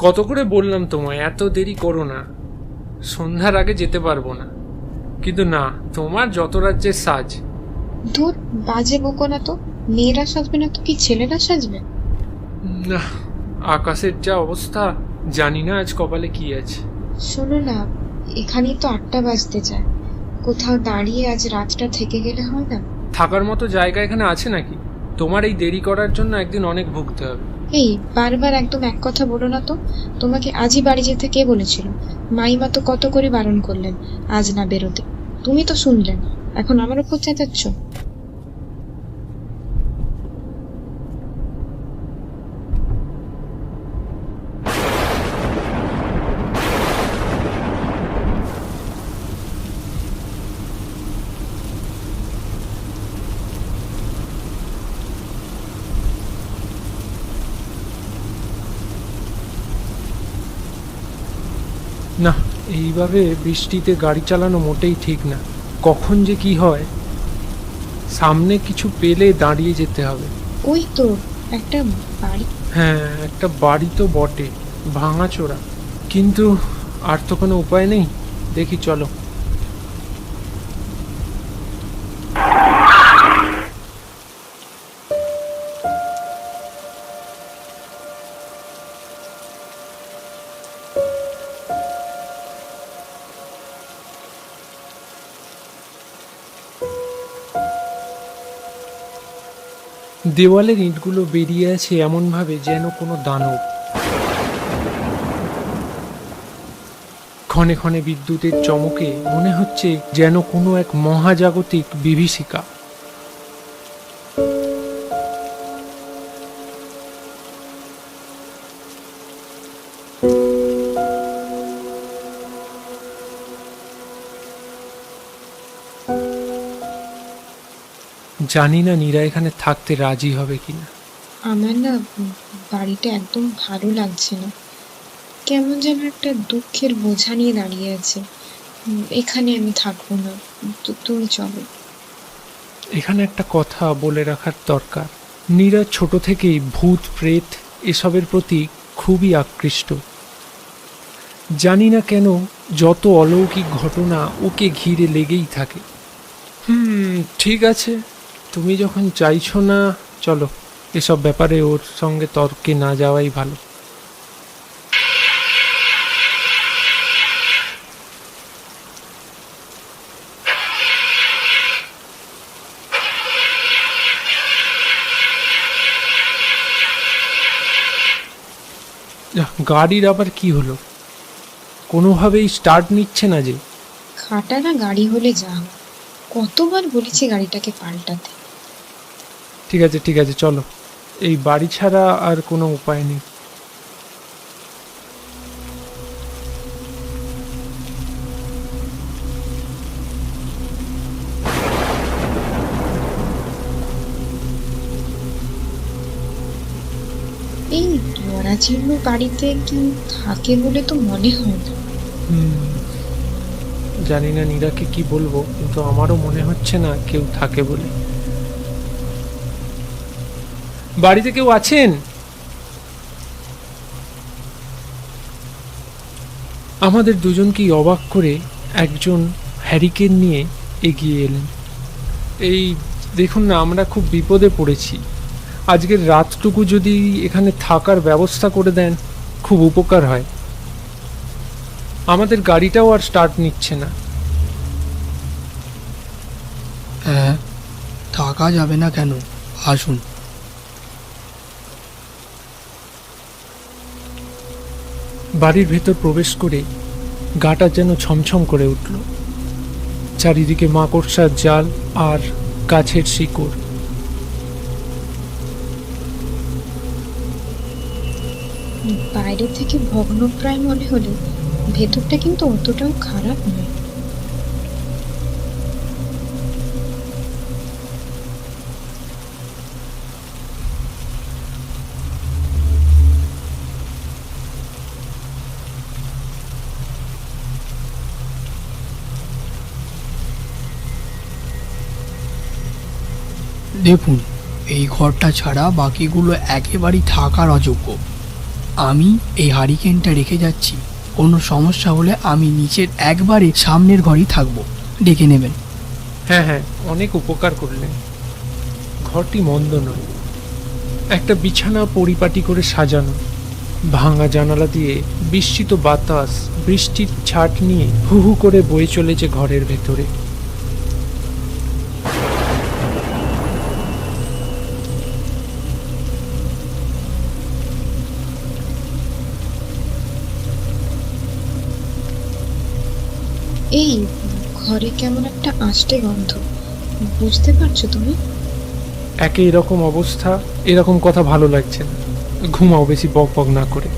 কত করে বললাম তোমায় এত দেরি করো না। সন্ধ্যার আগে যেতে পারব না। কিন্তু না তোমার যত রাজ্যের সাজ। ধুর বাজে বকো না তো। মেয়েরা সাজবে না তো কি ছেলেরা সাজবে? না আকাশের যা অবস্থা জানি না আজ কপালে কি আছে। শোনো না এখানেই তো আটটা বাজতে যায় কোথাও দাঁড়িয়ে আজ রাতটা থেকে গেলে হয় না? থাকার মতো জায়গা এখানে আছে নাকি? তোমার এই দেরি করার জন্য একদিন অনেক ভুগতে হবে। এই, বারবার একদম এক কথা বলো না তো। তোমাকে আজই বাড়ি যেতে কে বলেছিল? মাইমা তো কত করে বারণ করলেন, আজ না বেরোতে। তুমি তো শুনলেন এখন আমার উপর চেঁচাচ্ছ। না এইভাবে বৃষ্টিতে গাড়ি চালানো মোটেই ঠিক না। কখন যে কি হয় সামনে কিছু পেলে দাঁড়িয়ে যেতে হবে। ওই তো একটা বাড়ি। হ্যাঁ একটা বাড়ি তো বটে ভাঙাচোরা। কিন্তু আর তো কোনো উপায় নেই। দেখি চলো। দেওয়ালের ইঁটগুলো বেরিয়ে আছে এমনভাবে যেন কোনো দানব। ক্ষণে ক্ষণে বিদ্যুতের চমকে মনে হচ্ছে যেন কোনো এক মহাজাগতিক বিভীষিকা। জানি না নীরা এখানে থাকতে রাজি হবে কিনা। আমার না বাড়িটা একদম ভালো লাগছে না। কেমন যেন একটা দুঃখের বোঝা নিয়ে দাঁড়িয়ে আছে। এখানে আমি থাকব না। তু- তুমি চলো। এখানে একটা কথা বলে রাখার দরকার। নীরা ছোট থেকেই ভূত প্রেত এসবের প্রতি খুবই আকৃষ্ট। জানি না কেন যত অলৌকিক ঘটনা ওকে ঘিরে লেগেই থাকে। হুম ঠিক আছে। তুমি যখন চাইছো না, চলো, এসব ব্যাপারে ওর সঙ্গে তর্কে না যাওয়াই ভালো। গাড়ির আবার কি হলো? কোনোভাবেই স্টার্ট নিচ্ছে না যে। খাটা না গাড়ি হলে যা কতবার বলেছি গাড়িটাকে পাল্টাতে। ঠিক আছে ঠিক আছে চলো। এই বাড়ি ছাড়া আর কোনো উপায় নেই। এই বাড়িতে কি থাকে বলে তো মনে হয় না। জানি না নীরাকে কি বলব কিন্তু আমারও মনে হচ্ছে না কেউ থাকে বলে। বাড়িতে কেউ আছেন? আমাদের দুজনকেই অবাক করে একজন হ্যারিকেন নিয়ে এগিয়ে এলেন। এই দেখুন না, আমরা খুব বিপদে পড়েছি। আজকের রাতটুকু যদি এখানে থাকার ব্যবস্থা করে দেন, খুব উপকার হয়। আমাদের গাড়িটাও আর স্টার্ট নিচ্ছে না। হ্যাঁ থাকা যাবে না কেন? আসুন। বাড়ির ভেতর প্রবেশ করে গাটা যেন ছমছম করে উঠল। চারিদিকে মাকড়সার জাল আর গাছের শিকড়। বাইরে থেকে ভগ্নপ্রায় মনে হলে ভেতরটা কিন্তু অতটাও খারাপ নয়। দেখুন, এই ঘরটা ছাড়া বাকিগুলো একেবারেই থাকার অযোগ্য। আমি এই হারিকেনটা রেখে যাচ্ছি। কোনো সমস্যা হলে আমি নিচের একবারে সামনের ঘরেই থাকব। ডেকে নেবেন। হ্যাঁ হ্যাঁ অনেক উপকার করলেন। ঘরটি মন্দ নয়। একটা বিছানা পরিপাটি করে সাজানো। ভাঙা জানালা দিয়ে বিস্মিত বাতাস, বৃষ্টির ছাট নিয়ে হু হু করে বয়ে চলেছে ঘরের ভেতরে। ঘরে কেমন একটা আষ্টে গন্ধ। বুঝতে পারছ তুমি? একে এরকম অবস্থা, এরকম কথা ভালো লাগছে না। ঘুমাও বেশি, বক বক না করে।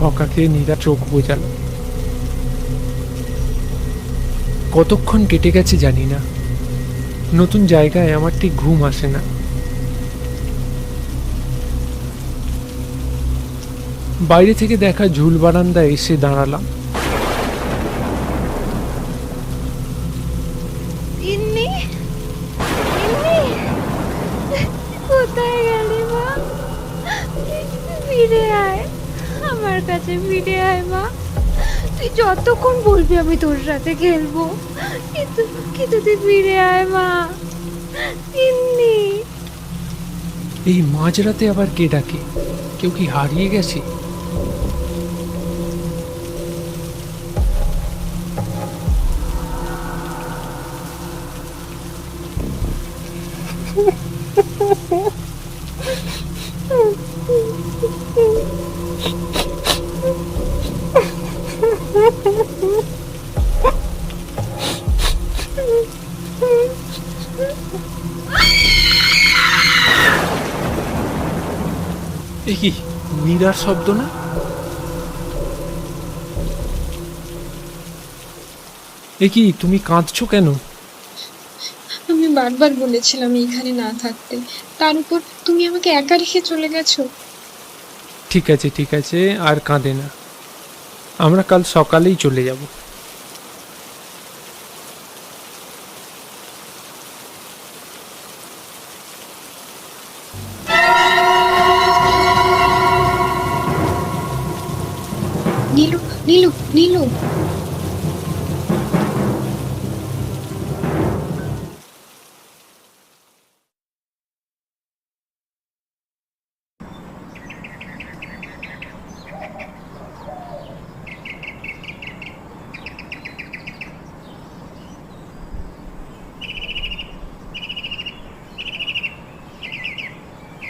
বকা খেয়ে নীরা চোখ বোঝালো। কতক্ষণ কেটে গেছে জানি না। নতুন জায়গায় আমার ঠিক ঘুম আসে না। বাইরে থেকে দেখা ঝুল বারান্দায় এসে দাঁড়ালাম ইন্নি ইন্নি কোথায় গেলি মা ফিরে আয় আমার কাছে ফিরে আয়, মা। তুই যতক্ষণ বলবি আমি তোর সাথে খেলব। কিন্তু কিন্তু তুই ফিরে আয়, মা। তিন্নি। এই মাঝরাতে আবার কে ডাকে? কেউ কি হারিয়ে গেছে? মীরার শব্দ না? এ কি তুমি কাঁদছো কেন? আমি বারবার বলেছিলাম এখানে না থাকতে। তার উপর তুমি আমাকে একা রেখে চলে গেছো। ঠিক আছে ঠিক আছে আর কাঁদে না। আমরা কাল সকালেই চলে যাব। নীলু নীলু নীলু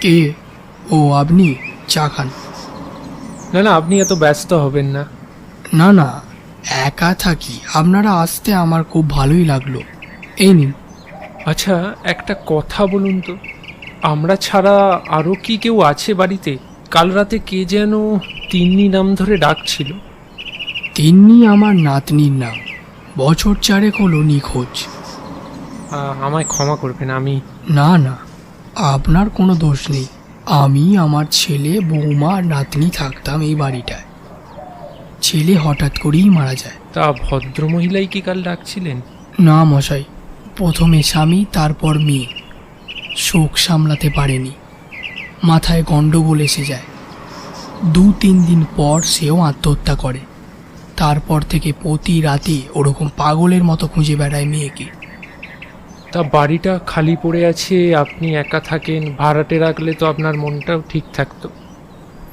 কে ও আপনি চা খান না না আপনি এত ব্যস্ত হবেন না না না একা থাকি। আপনারা আসতে আমার খুব ভালোই লাগল। এই নিন। আচ্ছা একটা কথা বলুন তো। আমরা ছাড়া আরও কি কেউ আছে বাড়িতে? কাল রাতে কে যেন তিন্নি নাম ধরে ডাকছিল। তিন্নি আমার নাতনির নাম। বছর চারেক হলো নিখোঁজ। আহ, আমায় ক্ষমা করবেন আমি না না আপনার কোনো দোষ নেই। আমি আমার ছেলে বৌমা আর নাতনি থাকতাম এই বাড়িটায়। ছেলে হঠাৎ করেই মারা যায়। তা ভদ্রমহিলাই কি কাল ডাকছিলেন? না মশাই প্রথমে স্বামী তারপর মেয়ে। শোক সামলাতে পারেনি। মাথায় গণ্ডগোল এসে যায়। দু তিন দিন পর সেও আত্মহত্যা করে। তারপর থেকে প্রতি রাতে ওরকম পাগলের মতো খুঁজে বেড়ায় মেয়েকে। তা বাড়িটা খালি পড়ে আছে আপনি একা থাকেন ভাড়াটে রাখলে তো আপনার মনটাও ঠিক থাকতো।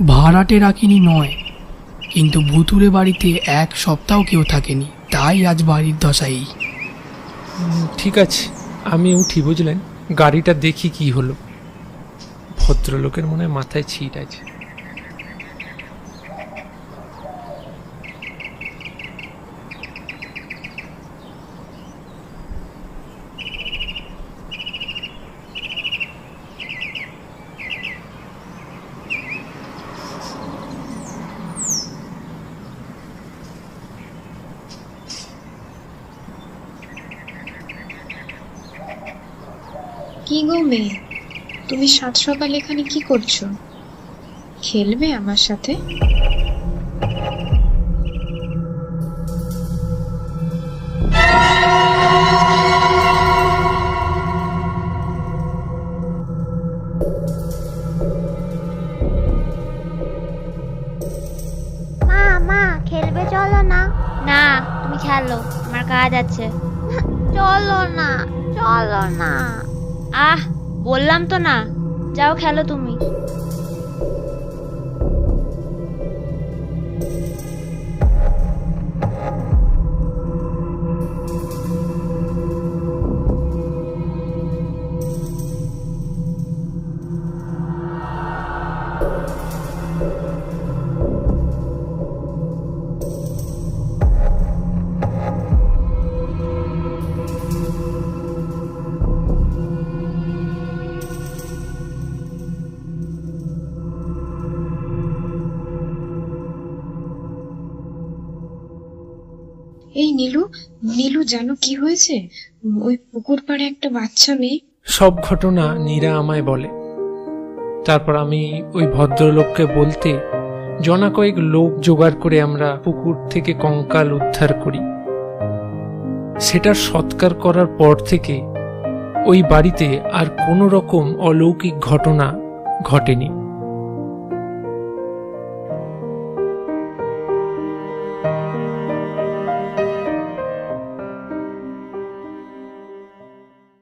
ভাড়াটে রাখিনি নয় কিন্তু ভুতুরে বাড়িতে এক সপ্তাহ কেউ থাকেনি। তাই আজ বাড়ির দশা এই ঠিক আছে, আমি উঠি, বুঝলেন? গাড়িটা দেখি কি হলো। ভদ্রলোকের মনে মাথায় ছিট আছে। কি গো মেয়ে? তুমি সাত সকাল এখানে কি করছ? খেলবে আমার সাথে? মা মা খেলবে চলো না। না তুমি খেলো আমার কাজ আছে। চলো না চলো না। আহ বললাম তো না। যাও খেলো তুমি। এই নীলু নীলু জানো কি হয়েছে? ওই পুকুর পাড়ে একটা বাচ্চা মেয়ে। সব ঘটনা নীরা আমায় বলে। তারপর আমি ওই ভদ্রলোককে বলতে, জনা কয়েক লোক জোগাড় করে আমরা পুকুর থেকে কঙ্কাল উদ্ধার করি। সেটার সৎকার করার পর থেকে ওই বাড়িতে আর কোনো রকম অলৌকিক ঘটনা ঘটেনি।